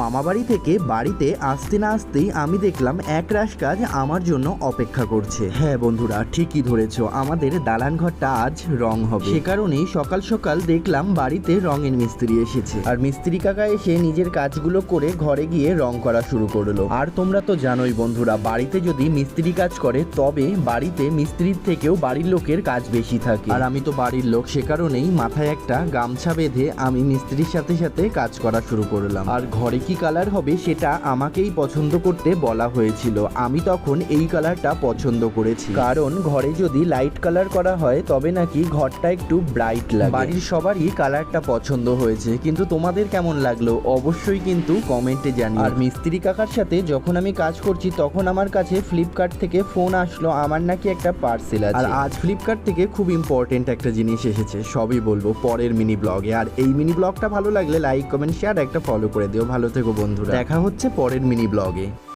মামাবাড়ি থেকে বাড়িতে আসতে না আসতেই আমি দেখলাম এক রাশ কাজ আমার জন্য অপেক্ষা করছে। হ্যাঁ বন্ধুরা, ঠিকই ধরেছ, আমাদের দালান ঘরটা আজ রং হবে। সে কারণেই সকাল সকাল দেখলাম বাড়িতে রঙের মিস্ত্রি এসেছে। আর মিস্ত্রি কাকা এসে নিজের কাজগুলো করে ঘরে গিয়ে রং করা শুরু করল। আর তোমরা তো জানোই বন্ধুরা, বাড়িতে যদি মিস্ত্রি কাজ করে, তবে বাড়িতে মিস্ত্রির থেকেও বাড়ির লোকের কাজ বেশি থাকে। আর আমি তো বাড়ির লোক, সে কারণেই মাথায় একটা গামছা বেঁধে আমি মিস্ত্রির সাথে সাথে কাজ করা শুরু করলাম। আর ঘরে কি কালার হবে সেটা আমাকেই পছন্দ করতে বলা হয়েছিল। আমি তখন এই কালারটা পছন্দ করেছি। কারণ ঘরে যদি লাইট কালার করা হয়, তবে নাকি ঘরটা একটু ব্রাইট লাগে। বাড়ির সবারই কালারটা পছন্দ হয়েছে। কিন্তু তোমাদের কেমন লাগল? অবশ্যই কিন্তু কমেন্টে জানি আর মিস্ত্রি কাকার সাথে যখন আমি কাজ করছি, তখন আমার কাছে ফ্লিপকার্ট থেকে ফোন আসলো। আমার নাকি একটা পার্সেল আছে। আর আজ ফ্লিপকার্ট থেকে খুব ইম্পর্টেন্ট একটা জিনিস এসেছে। সবই বলব, পরের মিনি ব্লগে আর এই মিনি ব্লগটা ভালো লাগলে লাইক কমেন্ট শেয়ার একটা ফলো করে দিও। ভালো থেকো বন্ধুরা। দেখা হচ্ছে পরের মিনি ব্লগে।